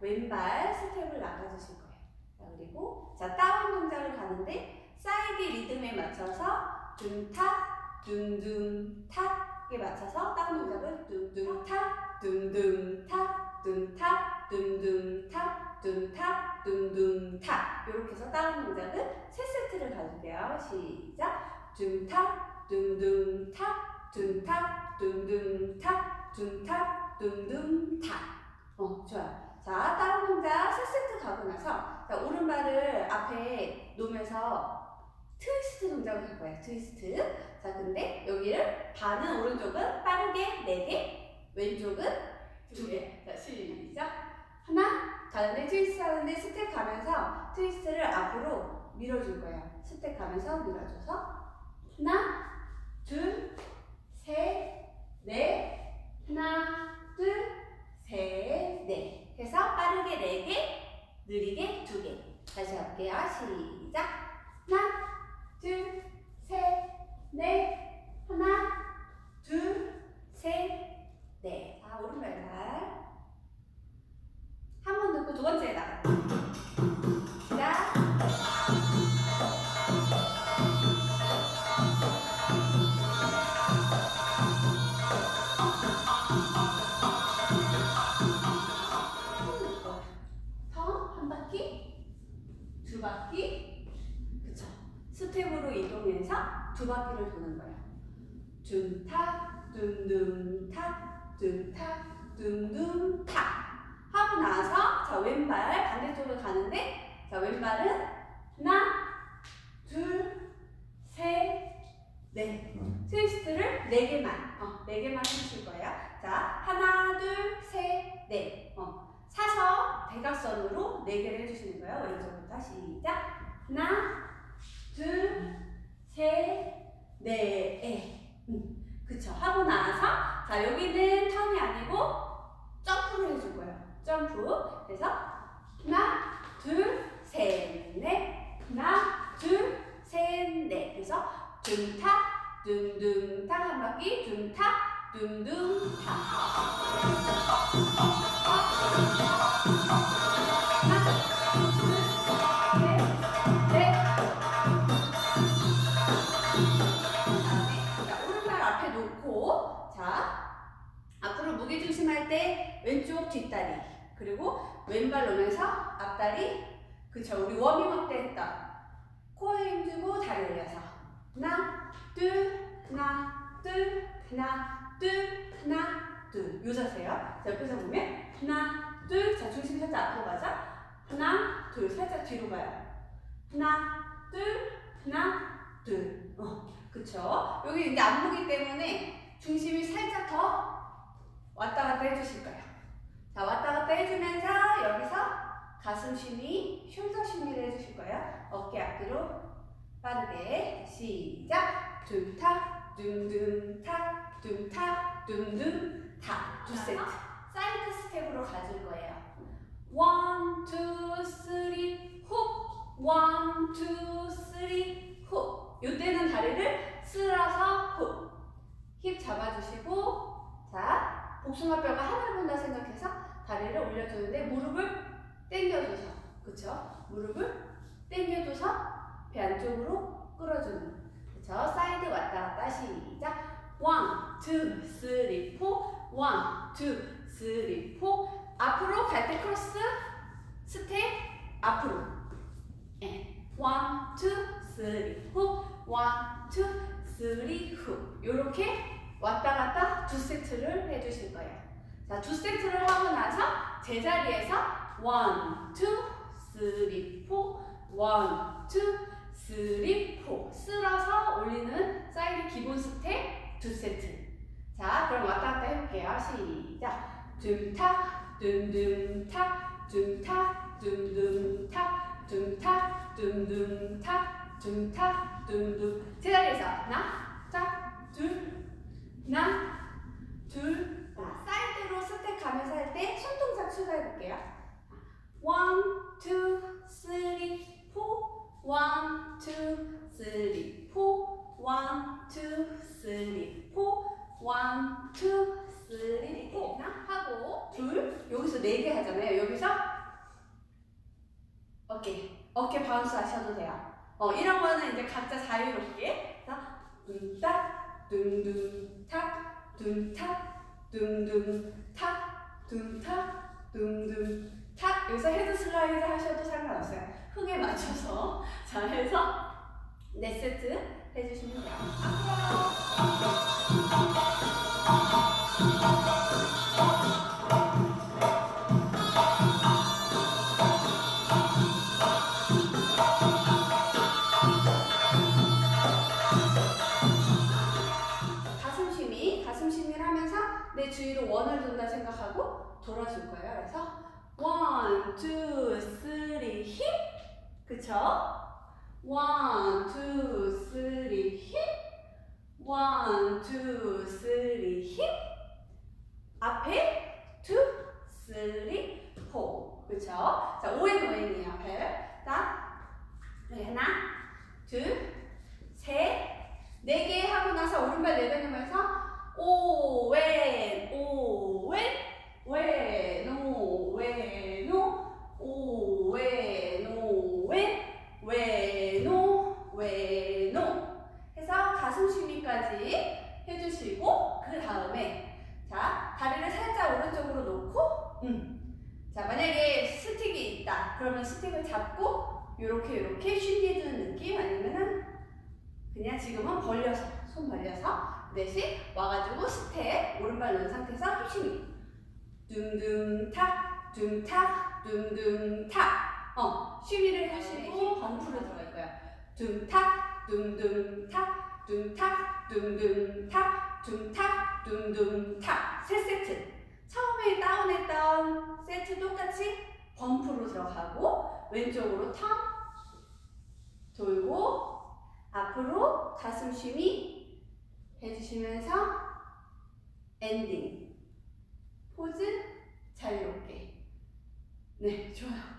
왼발 스텝을 나가주실 거예요. 자, 그리고 자 다운 동작을 가는데 사이드 리듬에 맞춰서 둥탁 둥둥탁에 맞춰서 다운 동작을 둥둥탁 둥둥탁 둥탁 둥둥탁 둥탁 둥둥탁 이렇게 해서 다운 동작을 세 세트를 가줄게요. 시작 둥탁 둥둥탁 둥탁 둥둥탁 둥탁 둥둥탁 어 좋아요. 자 다운 동작 세 세트 가고 나서 자, 오른발을 앞에 놓으면서 트위스트 동작을 할 거예요. 트위스트. 자, 근데 여기를 반은 오른쪽은 빠르게 네 개, 왼쪽은 두 개. 자, 시작. 하나. 가는데 트위스트 하는데 스텝 가면서 트위스트를 앞으로 밀어줄 거예요. 스텝 가면서 밀어줘서 하나, 둥탁, 둥둥탁, 둥탁, 둥둥탁. 하고 나서 자 왼발 반대쪽으로 가는데 자 왼발은 하나, 둘, 셋, 넷. 트위스트를 네 개만, 어, 네 개만 해주실 거예요. 자 하나, 둘, 셋, 넷. 어, 사서 대각선으로 네 개를 해주시는 거예요. 왼쪽부터 시작. 하나, 둘, 셋, 넷. 음, 그쵸. 하고 나서 자 여기는 턴이 아니고 점프를 해줄 거예요. 점프. 그래서 하나, 둘, 셋, 넷. 하나, 둘, 셋, 넷. 그래서 둥탁, 둥둥탁 한 바퀴, 둥탁, 둥둥탁. 자, 자 앞으로 무게 중심할 때 왼쪽 뒷다리 그리고 왼발 놓으면서 앞다리 그쵸 우리 워밍업 때 했던 코에 힘주고 다리 올려서 하나 둘 하나 둘 하나 둘 하나 둘 요 자세요. 자 옆에서 보면 하나 둘 자 중심 살짝 앞으로 가자. 하나 둘. 살짝 뒤로 가요. 하나 둘 하나 둘. 어. 그쵸? 여기 이게 안무기 때문에 중심이 살짝 더 왔다 갔다 해주실 거예요. 자, 왔다 갔다 해주면서 여기서 가슴 쉬미, 숄더 쉬미를 해주실 거예요. 어깨 앞뒤로 빠르게 시작. 둥탁, 둥둥탁, 둥탁, 둥둥탁. 두 세트. 사이드 스텝으로 가줄 거예요. 원, 투, 쓰리, 훅. 원, 투, 쓰리, 훅. 이때는 다리를 쓸어서 훅. 힙 잡아주시고, 자, 복숭아뼈가 하늘 본다 생각해서 다리를 올려주는데 무릎을 당겨줘서, 그쵸? 무릎을 당겨줘서 배 안쪽으로 끌어주는, 그쵸? 사이드 왔다 갔다 시작. 원, 투, 쓰리, 포. 원, 투, 쓰리, 포. 앞으로 갈 때 크로스 스텝 앞으로. 예. 원, 투, 쓰리, 후. 원, 투, 쓰리, 후. 요렇게 왔다 갔다 두 세트를 해주실 거예요. 자, 두 세트를 하고 나서 제자리에서 원, 투, 쓰리, 포. 원, 투, 쓰리, 포. 쓸어서 올리는 사이드 기본 스텝 두 세트. 자, 그럼 왔다 갔다 해볼게요. 시작. 둥탁, 둥둥탁, 둥탁, 둥둥탁, 둥탁, 둥둥탁, 둥탁, 둥둥. 제자리에서 하나, 짝, 둘. 자, 사이드로 스텝 가면서 할 때 손동작 추가해 볼게요. 원, 투, 쓰리, 포. 원, 투, 쓰리, 포. 원, 투, 쓰리, 포. 원, 투, 쓰리, 포. 하나 하고 둘. 여기서 여기서 네개 하잖아요. 여기서 어깨, 어깨 바운스 하셔도 돼요. 어, 이런 거는 이제 각자 자유롭게. 자, 둥딱, 둥둥탁, 둥탁, 둥둥탁, 둥탁, 둥둥탁. 여기서 헤드 슬라이드 하셔도 상관없어요. 흥에 맞춰서. 자, 해서 네 세트 해주시면 돼요. 가슴 내 주위로 원을 돈다 생각하고 돌아줄 거예요. 그래서 원, 투, 쓰리, 힙. 그쵸? 원, 투, 쓰리, 힙. 원, 투, 쓰리, 힙. 앞에 투, 쓰리, 포. 그쵸? 자, 오엔 오엔이에요. 앞에. 자, 여기 하나, 둘, 셋, 네 개 하고 나서 오른발 내뱉으면서 오왼 오왼 왼오 왼오 오왼 오왼 왼오 왼오 해서 가슴 쉬미까지 해주시고 그 다음에 자 다리를 살짝 오른쪽으로 놓고 음. 자 만약에 스틱이 있다 그러면 스틱을 잡고 요렇게 요렇게 쉬기해주는 느낌 아니면은 그냥 지금은 벌려서 손 벌려서 그 대신 와가지고 스텝 오른발 놓은 상태에서 힘이 둥둥탁 둥탁 둥둥탁. 어 쉬미를 하시고 범프로 들어갈 거야. 둥탁 둥둥탁 둥탁 둥둥탁 둥탁 둥둥탁. 세 세트. 처음에 다운했던 세트 똑같이 범프로 들어가고 왼쪽으로 턴 돌고 앞으로 가슴 쉬미 해주시면서 엔딩. 포즈 자유롭게. 네 좋아요